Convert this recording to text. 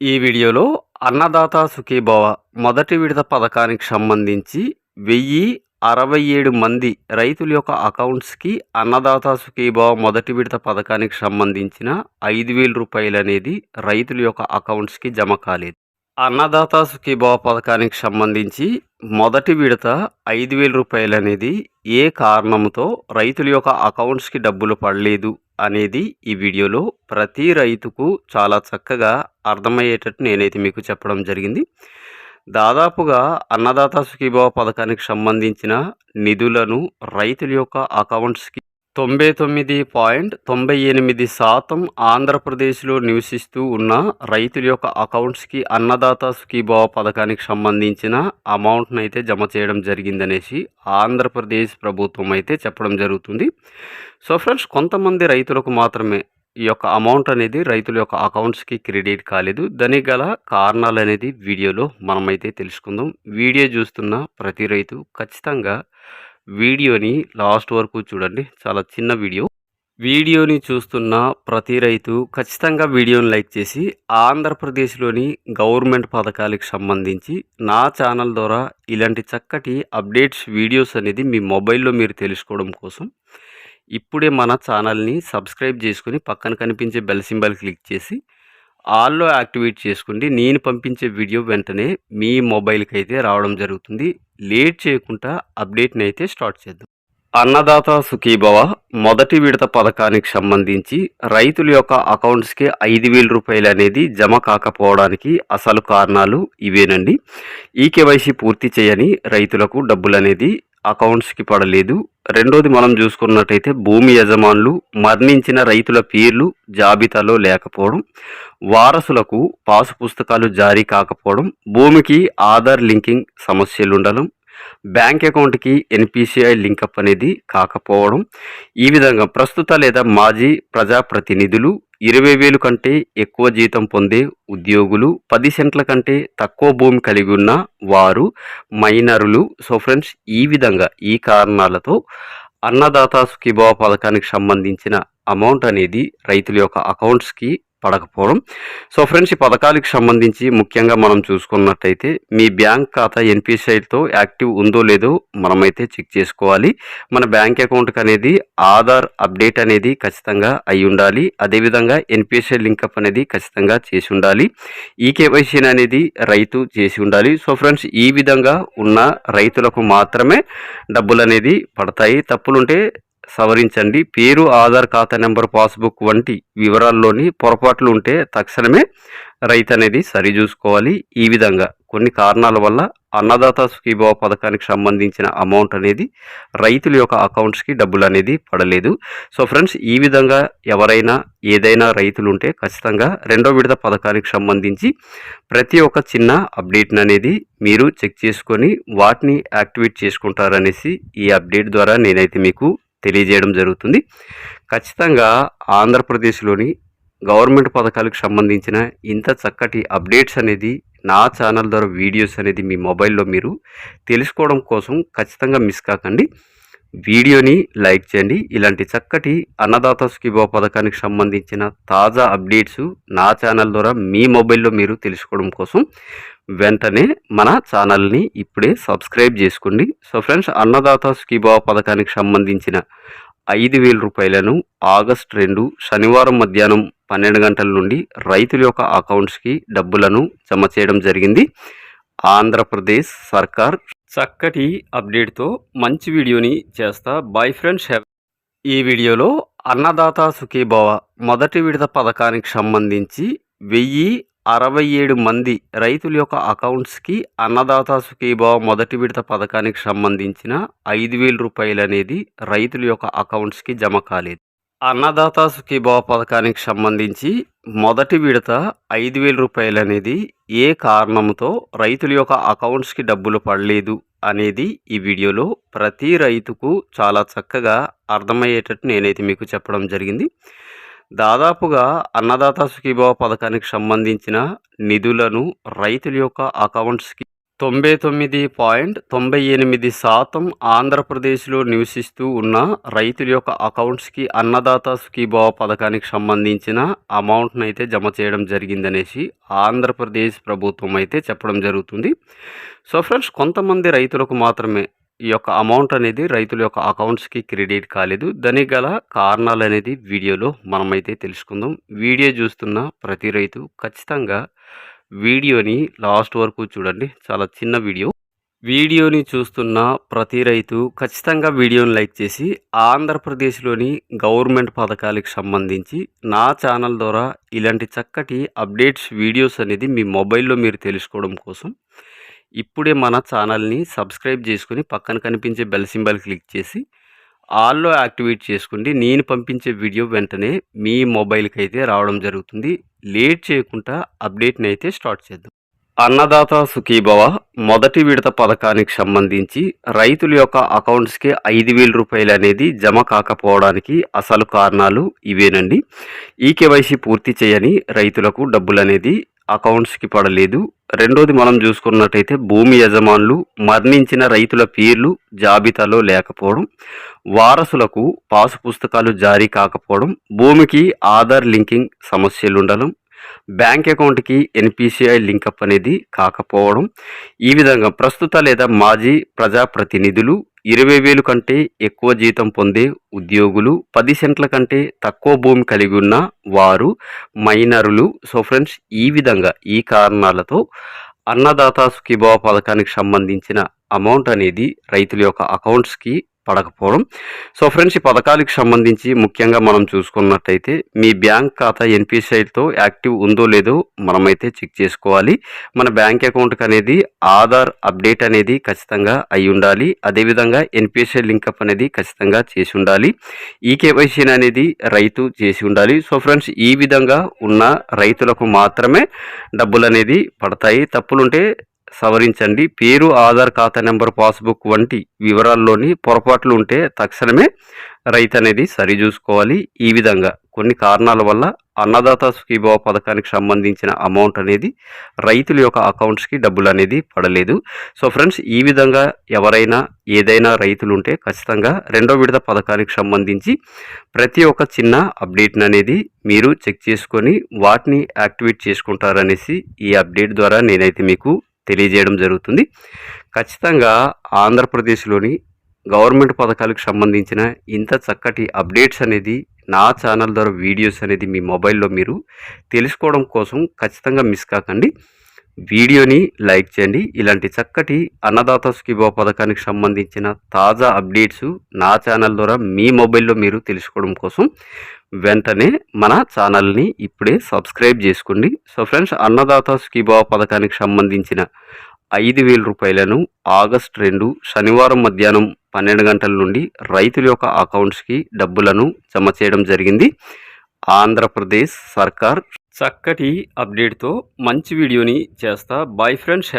ఈ వీడియోలో అన్నదాత సుఖీభవ మొదటి విడత పథకానికి సంబంధించి వెయ్యి అరవై ఏడు మంది రైతుల యొక్క అకౌంట్స్కి అన్నదాత సుఖీభవ మొదటి విడత పథకానికి సంబంధించిన ఐదు వేల రూపాయలు అనేది రైతుల యొక్క అకౌంట్స్కి జమ కాలేదు. అన్నదాత సుఖీభవ పథకానికి సంబంధించి మొదటి విడత ఐదు వేల రూపాయలు అనేది ఏ కారణంతో రైతుల యొక్క అకౌంట్స్కి డబ్బులు పడలేదు? అనేది ఈ వీడియోలో ప్రతి రైతుకు చాలా చక్కగా అర్థమయ్యేటట్టు నేనైతే మీకు చెప్పడం జరిగింది. దాదాపుగా అన్నదాత సుఖీభావ పథకానికి సంబంధించిన నిధులను రైతుల యొక్క అకౌంట్స్కి తొంభై తొమ్మిది పాయింట్ తొంభై ఎనిమిది శాతం ఆంధ్రప్రదేశ్లో నివసిస్తూ ఉన్న రైతుల యొక్క అకౌంట్స్కి అన్నదాత సుఖీభావ పథకానికి సంబంధించిన అమౌంట్ని అయితే జమ చేయడం జరిగిందనేసి ఆంధ్రప్రదేశ్ ప్రభుత్వం అయితే చెప్పడం జరుగుతుంది. సో ఫ్రెండ్స్ కొంతమంది రైతులకు మాత్రమే ఈ యొక్క అమౌంట్ అనేది రైతుల యొక్క అకౌంట్స్కి క్రెడిట్ కాలేదు. దానికి గల కారణాలు అనేది వీడియోలో మనమైతే తెలుసుకుందాం. వీడియో చూస్తున్న ప్రతి రైతు ఖచ్చితంగా వీడియోని లాస్ట్ వరకు చూడండి. చాలా చిన్న వీడియో. వీడియోని చూస్తున్న ప్రతి రైతు ఖచ్చితంగా వీడియోని లైక్ చేసి ఆంధ్రప్రదేశ్లోని గవర్నమెంట్ పథకాలకు సంబంధించి నా ఛానల్ ద్వారా ఇలాంటి చక్కటి అప్డేట్స్ వీడియోస్ అనేది మీ మొబైల్లో మీరు తెలుసుకోవడం కోసం ఇప్పుడే మన ఛానల్ని సబ్స్క్రైబ్ చేసుకుని పక్కన కనిపించే బెల్ సింబల్ క్లిక్ చేసి ఆల్లో యాక్టివేట్ చేసుకోండి నేను పంపించే వీడియో వెంటనే మీ మొబైల్కి అయితే రావడం జరుగుతుంది. లేట్ చేయకుండా అప్డేట్ని అయితే స్టార్ట్ చేద్దాం. అన్నదాత సుఖీభవ మొదటి విడత పథకానికి సంబంధించి రైతుల యొక్క అకౌంట్స్కి ఐదు వేల రూపాయలు అనేది జమ కాకపోవడానికి అసలు కారణాలు ఇవేనండి. ఈ కేవైసీ పూర్తి చేయని రైతులకు డబ్బులు అనేది అకౌంట్స్కి పడలేదు. రెండోది మనం చూసుకున్నట్టయితే భూమి యజమానులు మరణించిన రైతుల పేర్లు జాబితాలో లేకపోవడం వారసులకు పాసు పుస్తకాలు జారీ కాకపోవడం భూమికి ఆధార్ లింకింగ్ సమస్యలు ఉండడం బ్యాంక్ అకౌంట్కి ఎన్పిసిఐ లింకప్ అనేది కాకపోవడం ఈ విధంగా ప్రస్తుత లేదా మాజీ ప్రజాప్రతినిధులు ఇరవై వేలు కంటే ఎక్కువ జీతం పొందే ఉద్యోగులు పది సెంట్ల కంటే తక్కువ భూమి కలిగి ఉన్న వారు మైనరులు. సో ఫ్రెండ్స్ ఈ విధంగా ఈ కారణాలతో అన్నదాత సుఖీభావ పథకానికి సంబంధించిన అమౌంట్ అనేది రైతుల యొక్క అకౌంట్స్కి పడకపోవడం. సో ఫ్రెండ్స్ ఈ పథకాలకు సంబంధించి ముఖ్యంగా మనం చూసుకున్నట్టయితే మీ బ్యాంక్ ఖాతా ఎన్పిసిఐతో యాక్టివ్ ఉందో లేదో మనమైతే చెక్ చేసుకోవాలి. మన బ్యాంక్ అకౌంట్కి అనేది ఆధార్ అప్డేట్ అనేది ఖచ్చితంగా అయి ఉండాలి. అదేవిధంగా ఎన్పిసిఐ లింకప్ అనేది ఖచ్చితంగా చేసి ఉండాలి. ఈ కేవైసీ అనేది రైతు చేసి ఉండాలి. సో ఫ్రెండ్స్ ఈ విధంగా ఉన్న రైతులకు మాత్రమే డబ్బులు అనేది పడతాయి. తప్పులుంటే సవరించండి. పేరు ఆధార్ ఖాతా నెంబర్ పాస్బుక్ వంటి వివరాల్లోని పొరపాట్లు ఉంటే తక్షణమే రైతు అనేది సరిచూసుకోవాలి. ఈ విధంగా కొన్ని కారణాల వల్ల అన్నదాత సుఖీభావ పథకానికి సంబంధించిన అమౌంట్ అనేది రైతుల యొక్క అకౌంట్స్కి డబ్బులు అనేది పడలేదు. సో ఫ్రెండ్స్ ఈ విధంగా ఎవరైనా ఏదైనా రైతులు ఉంటే ఖచ్చితంగా రెండో విడత పథకానికి సంబంధించి ప్రతి ఒక్క చిన్న అప్డేట్ని అనేది మీరు చెక్ చేసుకొని వాటిని యాక్టివేట్ చేసుకుంటారనేసి ఈ అప్డేట్ ద్వారా నేనైతే మీకు తెలియజేయడం జరుగుతుంది. ఖచ్చితంగా ఆంధ్రప్రదేశ్లోని గవర్నమెంట్ పథకాలకు సంబంధించిన ఇంత చక్కటి అప్డేట్స్ అనేది నా ఛానల్ ద్వారా వీడియోస్ అనేది మీ మొబైల్లో మీరు తెలుసుకోవడం కోసం ఖచ్చితంగా మిస్ కాకండి. వీడియోని లైక్ చేయండి. ఇలాంటి చక్కటి అన్నదాత స్కీబో పథకానికి సంబంధించిన తాజా అప్డేట్స్ నా ఛానల్ ద్వారా మీ మొబైల్లో మీరు తెలుసుకోవడం కోసం వెంటనే మన ఛానల్ని ఇప్పుడే సబ్స్క్రైబ్ చేసుకోండి. సో ఫ్రెండ్స్ అన్నదాత సుఖీభావ పథకానికి సంబంధించిన ఐదు వేల రూపాయలను ఆగస్ట్ రెండు శనివారం మధ్యాహ్నం పన్నెండు గంటల నుండి రైతుల యొక్క అకౌంట్స్కి డబ్బులను జమ చేయడం జరిగింది. ఆంధ్రప్రదేశ్ సర్కార్ చక్కటి అప్డేట్తో మంచి వీడియోని చేస్తా. బాయ్ ఫ్రెండ్స్ హ్యావ్ ఈ వీడియోలో అన్నదాత సుఖీభావ మొదటి విడత పథకానికి సంబంధించి వెయ్యి అరవై ఏడు మంది రైతుల యొక్క అకౌంట్స్కి అన్నదాత సుఖీభావ మొదటి విడత పథకానికి సంబంధించిన ఐదు వేల రూపాయలు అనేది రైతుల యొక్క అకౌంట్స్కి జమ కాలేదు. అన్నదాత సుఖీభావ పథకానికి సంబంధించి మొదటి విడత ఐదు వేల రూపాయలు అనేది ఏ కారణంతో రైతుల యొక్క అకౌంట్స్కి డబ్బులు పడలేదు అనేది ఈ వీడియోలో ప్రతి రైతుకు చాలా చక్కగా అర్థమయ్యేటట్టు నేనైతే మీకు చెప్పడం జరిగింది. దాదాపుగా అన్నదాత సుఖీభావ పథకానికి సంబంధించిన నిధులను రైతుల యొక్క అకౌంట్స్కి తొంభై తొమ్మిది పాయింట్ తొంభై ఎనిమిది శాతం ఆంధ్రప్రదేశ్లో నివసిస్తూ ఉన్న రైతుల యొక్క అకౌంట్స్కి అన్నదాత సుఖీభావ పథకానికి సంబంధించిన అమౌంట్ను అయితే జమ చేయడం జరిగిందనేసి ఆంధ్రప్రదేశ్ ప్రభుత్వం అయితే చెప్పడం జరుగుతుంది. సో ఫ్రెండ్స్ కొంతమంది రైతులకు మాత్రమే ఈ యొక్క అమౌంట్ అనేది రైతుల యొక్క అకౌంట్స్కి క్రెడిట్ కాలేదు. దానికి గల కారణాలు అనేది వీడియోలో మనమైతే తెలుసుకుందాం. వీడియో చూస్తున్న ప్రతి రైతు ఖచ్చితంగా వీడియోని లాస్ట్ వరకు చూడండి. చాలా చిన్న వీడియో. వీడియోని చూస్తున్న ప్రతి రైతు ఖచ్చితంగా వీడియోని లైక్ చేసి ఆంధ్రప్రదేశ్లోని గవర్నమెంట్ పథకాలకు సంబంధించి నా ఛానల్ ద్వారా ఇలాంటి చక్కటి అప్డేట్స్ వీడియోస్ అనేది మీ మొబైల్లో మీరు తెలుసుకోవడం కోసం ఇప్పుడే మన ఛానల్ని సబ్స్క్రైబ్ చేసుకుని పక్కన కనిపించే బెల్ సింబల్ క్లిక్ చేసి ఆల్లో యాక్టివేట్ చేసుకోండి. నేను పంపించే వీడియో వెంటనే మీ మొబైల్కి అయితే రావడం జరుగుతుంది. లేట్ చేయకుండా అప్డేట్ని అయితే స్టార్ట్ చేద్దాం. అన్నదాత సుఖీభవ మొదటి విడత పథకానికి సంబంధించి రైతుల యొక్క అకౌంట్స్కి ఐదు వేల రూపాయలు అనేది జమ కాకపోవడానికి అసలు కారణాలు ఇవేనండి. ఈ కేవైసీ పూర్తి చేయని రైతులకు డబ్బులు అనేది అకౌంట్స్కి పడలేదు. రెండోది మనం చూసుకున్నట్టయితే భూమి యజమానులు మరణించిన రైతుల పేర్లు జాబితాలో లేకపోవడం వారసులకు పాసు పుస్తకాలు జారీ కాకపోవడం భూమికి ఆధార్ లింకింగ్ సమస్యలు ఉండడం బ్యాంక్ అకౌంట్కి ఎన్పిసిఐ లింకప్ అనేది కాకపోవడం ఈ విధంగా ప్రస్తుత లేదా మాజీ ప్రజాప్రతినిధులు ఇరవై వేలు కంటే ఎక్కువ జీతం పొందే ఉద్యోగులు పది సెంట్ల కంటే తక్కువ భూమి కలిగి ఉన్న వారు మైనరులు. సో ఫ్రెండ్స్ ఈ విధంగా ఈ కారణాలతో అన్నదాత సుఖీభావ పథకానికి సంబంధించిన అమౌంట్ అనేది రైతుల యొక్క అకౌంట్స్కి పడకపోవడం. సో ఫ్రెండ్స్ ఈ పథకాలకు సంబంధించి ముఖ్యంగా మనం చూసుకున్నట్టయితే మీ బ్యాంక్ ఖాతా ఎన్పిసిఐతో యాక్టివ్ ఉందో లేదో మనమైతే చెక్ చేసుకోవాలి. మన బ్యాంక్ అకౌంట్కి అనేది ఆధార్ అప్డేట్ అనేది ఖచ్చితంగా అయి ఉండాలి. అదేవిధంగా ఎన్పిసిఐ లింకప్ అనేది ఖచ్చితంగా చేసి ఉండాలి. ఈ కేవైసీ అనేది రైతు చేసి ఉండాలి. సో ఫ్రెండ్స్ ఈ విధంగా ఉన్న రైతులకు మాత్రమే డబ్బులు అనేది పడతాయి. తప్పులుంటే సవరించండి. పేరు ఆధార్ ఖాతా నెంబర్ పాస్బుక్ వంటి వివరాల్లోని పొరపాట్లు ఉంటే తక్షణమే రైతు అనేది సరిచూసుకోవాలి. ఈ విధంగా కొన్ని కారణాల వల్ల అన్నదాత సుఖీభావ పథకానికి సంబంధించిన అమౌంట్ అనేది రైతుల యొక్క అకౌంట్స్కి డబ్బులు అనేది పడలేదు. సో ఫ్రెండ్స్ ఈ విధంగా ఎవరైనా ఏదైనా రైతులు ఉంటే ఖచ్చితంగా రెండో విడత పథకానికి సంబంధించి ప్రతి ఒక్క చిన్న అప్డేట్ని అనేది మీరు చెక్ చేసుకొని వాటిని యాక్టివేట్ చేసుకుంటారనేసి ఈ అప్డేట్ ద్వారా నేనైతే మీకు తెలియజేయడం జరుగుతుంది. ఖచ్చితంగా ఆంధ్రప్రదేశ్లోని గవర్నమెంట్ పథకాలకు సంబంధించిన ఇంత చక్కటి అప్డేట్స్ అనేది నా ఛానల్ ద్వారా వీడియోస్ అనేది మీ మొబైల్లో మీరు తెలుసుకోవడం కోసం ఖచ్చితంగా మిస్ కాకండి. వీడియోని లైక్ చేయండి. ఇలాంటి చక్కటి అన్నదాత స్కిబో పథకానికి సంబంధించిన తాజా అప్డేట్స్ నా ఛానల్ ద్వారా మీ మొబైల్లో మీరు తెలుసుకోవడం కోసం వెంటనే మన ఛానల్ని ఇప్పుడే సబ్స్క్రైబ్ చేసుకోండి. సో ఫ్రెండ్స్ అన్నదాత స్కీబా పథకానికి సంబంధించిన ఐదు వేల రూపాయలను ఆగస్ట్ రెండు శనివారం మధ్యాహ్నం పన్నెండు గంటల నుండి రైతుల యొక్క అకౌంట్స్కి డబ్బులను జమ చేయడం జరిగింది. ఆంధ్రప్రదేశ్ సర్కార్ చక్కటి అప్డేట్తో మంచి వీడియోని చేస్తా. Bye friends